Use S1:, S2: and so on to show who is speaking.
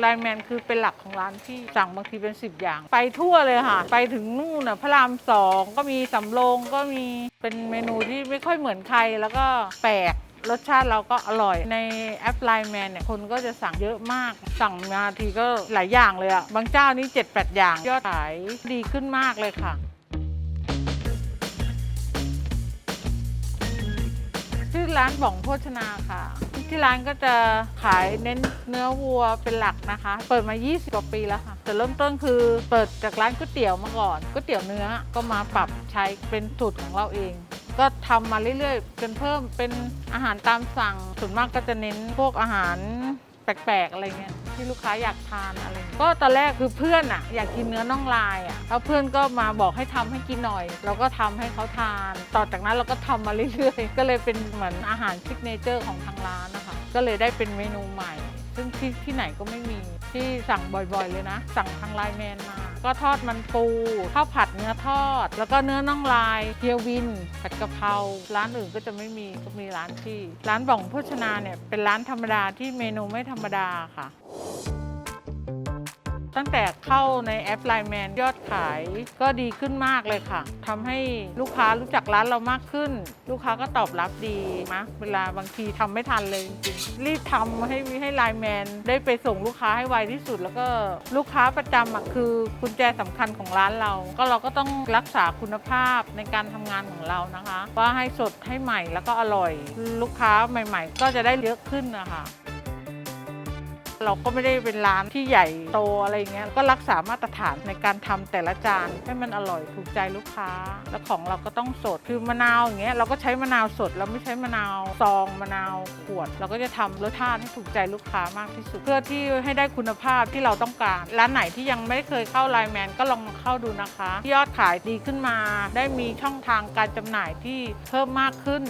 S1: ไลน์แมนคือเป็นหลักของร้านที่สั่งบางทีเป็น 10 อย่าง ไปทั่วเลยค่ะ ไปถึงนู่นน่ะพระรามสองก็มีสำโรงก็มีเป็นเมนูที่ไม่ค่อยเหมือนใครแล้วก็แปลกรสชาติเราก็อร่อยในแอปไลน์แมนเนี่ยคนก็จะสั่งเยอะมาก สั่งมาทีก็หลายอย่างเลยอะบางเจ้านี่ 7-8 อย่าง ยอดขายดีขึ้นมากเลยค่ะชื่อร้านบ่องโภชนาค่ะ ที่ร้านก็จะขายเน้นเนื้อวัวเป็นหลักนะคะ เปิดมา 20 กว่าปีแล้วค่ะแต่เริ่มต้นคือเปิดจากร้านก๋วยเตี๋ยวมาก่อนก๋วยเตี๋ยวเนื้อก็มาปรับใช้เป็นสูตรของเราเอง ก็ทำมาเรื่อยๆจนเพิ่มเป็นอาหารตามสั่งส่วนมากก็จะเน้นพวกอาหารแปลกๆอะไรเงี้ยที่ลูกค้าอยากทานอะไร ก็ตอนแรกคือเพื่อนอะอยากกินเนื้อน่องลายอะแล้วเพื่อนก็มาบอกให้ทำให้กินหน่อย เราก็ทำให้เขาทาน ต่อจากนั้นเราก็ทำมาเรื่อยๆ ก็เลยเป็นเหมือนอาหารซิกเนเจอร์ของทางร้านนะ ก็เลยได้เป็นเมนูใหม่ ซึ่งที่ที่ไหนก็ไม่มีที่สั่งบ่อยๆเลยนะ สั่งทางไลน์แมนมา ก็ทอดมันปูข้าวผัดเนื้อทอด แล้วก็เนื้อน่องลายเฮียวินผัดกะเพราร้านอื่นก็จะไม่มีก็มีร้านที่ ร้านบ่องโภชนาเนี่ยเป็นร้านธรรมดาที่เมนูไม่ธรรมดาค่ะ ตั้งแต่เข้าในแอปไลน์แมนยอดขายก็ดีขึ้นมากเลยค่ะทำให้ลูกค้ารู้จักร้านเรามากขึ้น ลูกค้าก็ตอบรับดีนะเวลาบางทีทำไม่ทันเลยจริงรีบทำให้ให้ไลน์แมนได้ไปส่งลูกค้าให้ไวที่สุด แล้วก็ลูกค้าประจำอะคือกุญแจสำคัญของร้านเรา ก็เราก็ต้องรักษาคุณภาพในการทำงานของเรานะคะ ว่าให้สดให้ใหม่แล้วก็อร่อย ลูกค้าใหม่ ๆ ก็จะได้เยอะขึ้นนะคะ เราก็ไม่ได้เป็นร้านที่ใหญ่โตอะไรเงี้ย ก็รักษามาตรฐานในการทำแต่ละจานให้มันอร่อยถูกใจลูกค้า แล้วของเราก็ต้องสด คือมะนาวอย่างเงี้ยเราก็ใช้มะนาวสด เราไม่ใช้มะนาวซองมะนาวขวด เราก็จะทำรสชาติให้ถูกใจลูกค้ามากที่สุด เพื่อที่ให้ได้คุณภาพที่เราต้องการ ร้านไหนที่ยังไม่เคยเข้าไลน์แมนก็ลองมาเข้าดูนะคะ ยอดขายดีขึ้นมา ได้มีช่องทางการจำหน่ายที่เพิ่มมากขึ้น